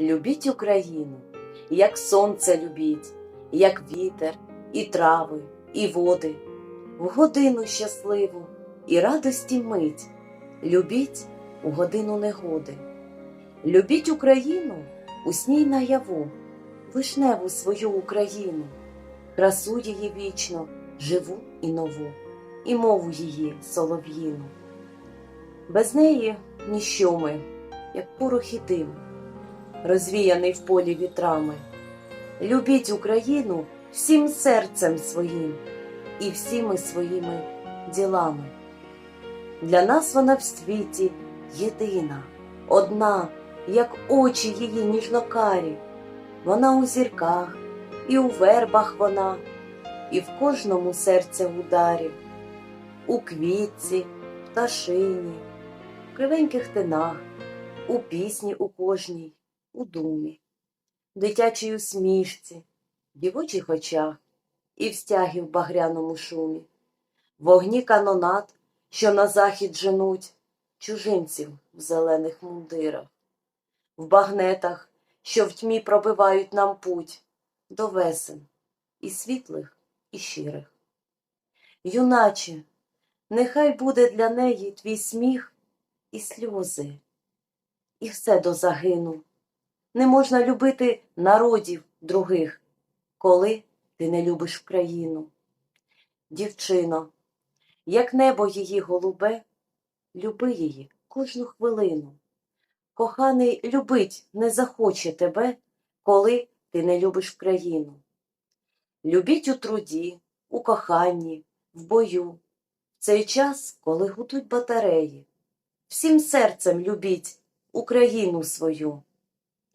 Любіть Україну, як сонце любіть, як вітер, і трави, і води, в годину щасливу і радості мить. Любіть у годину негоди. Любіть Україну у сній наяву, вишневу свою Україну, красу її вічно, живу і нову, і мову її солов'їну. Без неї ніщо ми, як порох і дим, розвіяний в полі вітрами. Любіть Україну всім серцем своїм і всіми своїми ділами. Для нас вона в світі єдина, одна, як очі її ніжнокарі. Вона у зірках, і у вербах вона, і в кожному серця ударі, у квітці, пташині, в кривеньких тинах, у пісні у кожній, у думі, в дитячій усмішці, в дівочих очах і в стягі в багряному шумі, вогні канонат, що на захід женуть чужинців в зелених мундирах, в багнетах, що в тьмі пробивають нам путь до весен і світлих, і щирих. Юначе, нехай буде для неї твій сміх і сльози, і все до загину. Не можна любити народів других, коли ти не любиш країну. Дівчино, як небо її голубе, люби її кожну хвилину. Коханий любить не захоче тебе, коли ти не любиш країну. Любіть у труді, у коханні, в бою, в цей час, коли гудуть батареї. Всім серцем любіть Україну свою,